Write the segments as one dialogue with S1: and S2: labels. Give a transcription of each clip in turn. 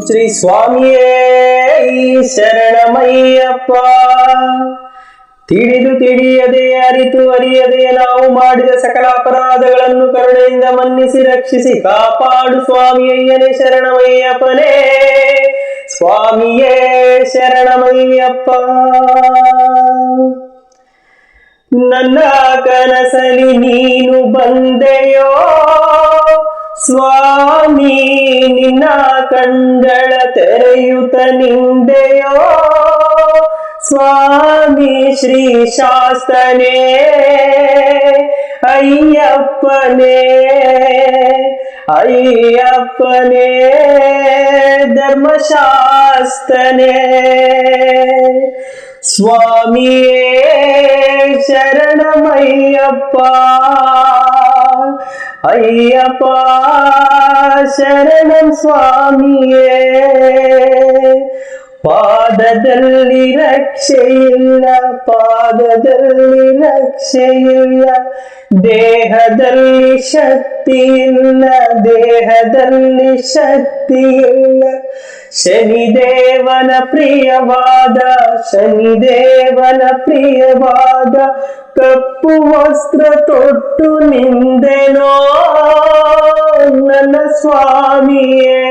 S1: ಶ್ರೀ ಸ್ವಾಮಿಯೇ ಶರಣಮಯ್ಯಪ್ಪ. ತಿಳಿದು ತಿಳಿಯದೆ, ಅರಿತು ಅರಿಯದೆ ನಾವು ಮಾಡಿದ ಸಕಲ ಅಪರಾಧಗಳನ್ನು ಕರುಣೆಯಿಂದ ಮನ್ನಿಸಿ ರಕ್ಷಿಸಿ ಕಾಪಾಡು ಸ್ವಾಮಿಯಯ್ಯನೇ ಶರಣಮಯ್ಯಪ್ಪನೇ. ಸ್ವಾಮಿಯೇ ಶರಣಮಯ್ಯಪ್ಪ. ನನ್ನ ಕನಸಲಿ ನೀನು ಬಂದೆಯೋ? ಸ್ವಾಮಿ ನಿನ್ನ ಕಂಗಳ ತೆರೆಯುತ ನಿಂದೆಯೋ? ಸ್ವಾಮಿ ಶ್ರೀ ಶಾಸ್ತನೇ ಅಯ್ಯಪ್ಪನೇ ಅಯ್ಯಪ್ಪನೇ ಧರ್ಮಶಾಸ್ತನೇ. ಸ್ವಾಮಿಯೇ ಶರಣಮಯ್ಯಪ್ಪ ಅಯ್ಯಪ್ಪ ಶರಣಂ ಸ್ವಾಮಿಯೇ ಪಾದದಲ್ಲಿ ರಕ್ಷೆಯಿಲ್ಲ ಪಾದದಲ್ಲಿ ರಕ್ಷೆಯಿಲ್ಲ ದೇಹದಲ್ಲಿ ಶಕ್ತಿ ಇಲ್ಲ ದೇಹದಲ್ಲಿ ಶಕ್ತಿ ಇಲ್ಲ ಶನಿದೇವನ ಪ್ರಿಯವಾದ ಶನಿದೇವನ ಪ್ರಿಯವಾದ ಕಪ್ಪು ವಸ್ತ್ರ ತೊಟ್ಟು ನಿಂದೆನೋ ನನ್ನ ಸ್ವಾಮಿಯೇ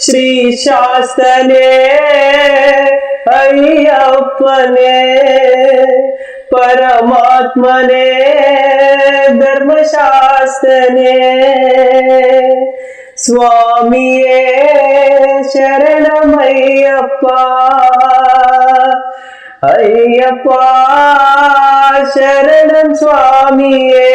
S1: ಶ್ರೀ ಶಾಸ್ತನೇ ಅಯ್ಯಪ್ಪನೇ ಪರಮಾತ್ಮನೇ ಧರ್ಮಶಾಸ್ತನೇ ಸ್ವಾಮಿಯೇ ಶರಣಮಯ್ಯಪ್ಪ ಅಯ್ಯಪ್ಪ ಶರಣಂ ಸ್ವಾಮಿಯೇ.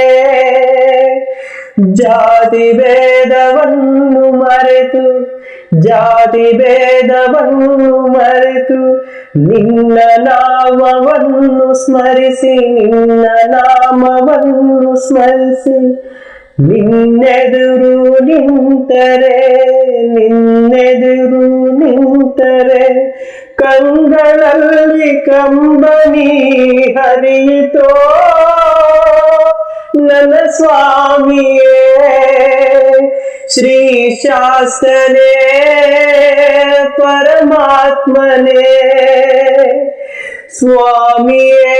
S1: ಜಾತಿ ಭೇದವನ್ನು ಮರೆತು ಜಾತಿ ಭೇದವನ್ನು ಮರೆತು ನಿನ್ನ ನಾಮವನ್ನು ಸ್ಮರಿಸಿ, ನಿನ್ನ ನಾಮವನ್ನು ಸ್ಮರಿಸಿ. ನಿನ್ನೆದುರು ನಿಂತರೆ ನಿನ್ನೆದುರು ನಿಂತರೆ, ಕಂಗಳಲ್ಲಿ ಕಂಬನಿ ಹರಿಯಿತೋ, ನನ್ನ ಸ್ವಾಮಿಯೇ. ಶ್ರೀ ಶಾಸ್ತ್ರನೇ ಪರಮಾತ್ಮನೇ ಸ್ವಾಮಿಯೇ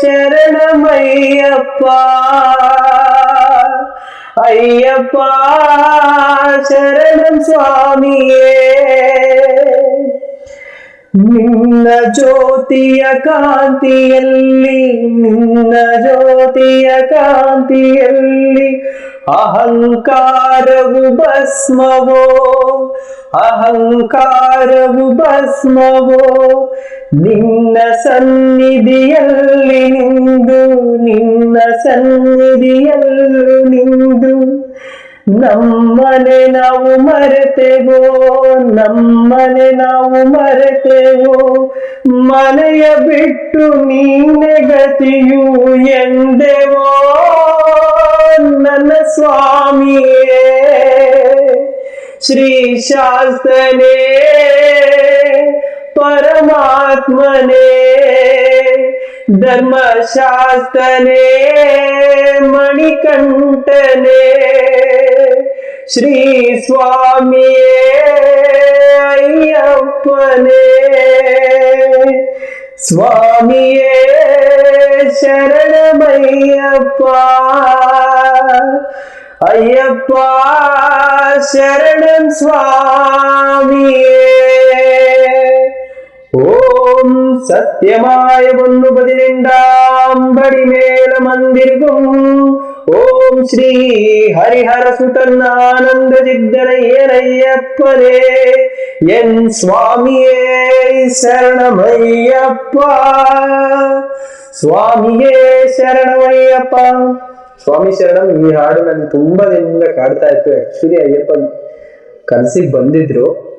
S1: ಶರಣಮಯ್ಯಪ್ಪ ಅಯ್ಯಪ್ಪ ಶರಣಂ ಸ್ವಾಮಿಯೇ ನಿನ್ನ ಜ್ಯೋತಿಯ ಕಾಂತಿಯಲ್ಲಿ, ನಿನ್ನ ಜ್ಯೋತಿಯ ಕಾಂತಿಯಲ್ಲಿ ಅಹಂಕಾರವು ಭಸ್ಮವೋ ಅಹಂಕಾರವು ಭಸ್ಮವೋ, ನಿನ್ನ ಸನ್ನಿಧಿಯಲ್ಲಿ ನಿಂದು, ನಿನ್ನ ಸನ್ನಿಧಿಯಲ್ಲಿ ನಮ್ಮನೆ ನಾವು ಮರೆತೆವೋ ನಮ್ಮನೆ ನಾವು ಮರೆತೆವೋ ಮನೆಯ ಬಿಟ್ಟು ನೀನೆ ಗತಿಯು ಎಂದೆವೋ ನನ್ನ ಸ್ವಾಮಿಯೇ ಶ್ರೀ ಶಾಸ್ತ್ರನೇ ಪರಮಾತ್ಮನೇ ಧರ್ಮಶಾಸ್ತ್ರನೇ ಮಣಿಕಂಠನೇ ശ്രീ സ്വാമിയേയപ്പനെ സ്വാമിയേ ശരണമയ്യപ്പ. അയ്യപ്പ ശരണം സ്വാമിയേ. ഓം സത്യമായ ഒന്നുപതിനെണ്ടാം പടിമേള മന്ദിരവും ಓಂ ಶ್ರೀ ಹರಿಹರ ಸುತನ್ನಾನಂದ ಜಿದ್ದನ ಎನ್ ಸ್ವಾಮಿಯೇ ಶರಣಮಯ್ಯಪ್ಪ. ಸ್ವಾಮಿಯೇ ಶರಣಮಯ್ಯಪ್ಪ. ಸ್ವಾಮಿ ಶರಣಂ, ಈ ಹಾಡು ನನ್ಗೆ ತುಂಬಾ ದಿನದಿಂದ ಕಾಡ್ತಾ ಇತ್ತು. ಆಕ್ಚುಲಿ ಅಯ್ಯಪ್ಪ ಕನಸಿಗೆ ಬಂದಿದ್ರು.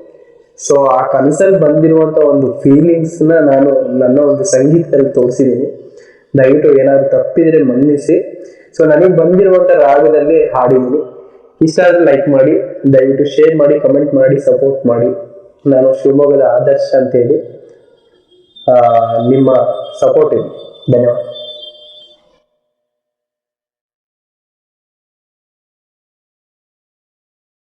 S1: ಸೊ ಆ ಕನಸಲ್ಲಿ ಬಂದಿರುವಂತ ಒಂದು ಫೀಲಿಂಗ್ಸ್ ನಾನು ನನ್ನ ಒಂದು ಸಂಗೀತದಲ್ಲಿ ತೋರಿಸಿದ್ದೀನಿ ದಯವಿಟ್ಟು ಏನಾದ್ರು ತಪ್ಪಿದ್ರೆ ಮನ್ನಿಸಿ. ಸೊ ನನಗೆ ಬಂದಿರುವಂತ ರಾಗದಲ್ಲಿ ಹಾಡಿದ್ದೀನಿ. ಇಷ್ಟ ಲೈಕ್ ಮಾಡಿ, ದಯವಿಟ್ಟು ಶೇರ್ ಮಾಡಿ ಕಮೆಂಟ್ ಮಾಡಿ ಸಪೋರ್ಟ್ ಮಾಡಿ. ನಾನು ಶಿವಮೊಗ್ಗದ ಆದರ್ಶ ಅಂತ ಹೇಳಿ ನಿಮ್ಮ ಸಪೋರ್ಟ್ ಇದೆ. ಧನ್ಯವಾದ.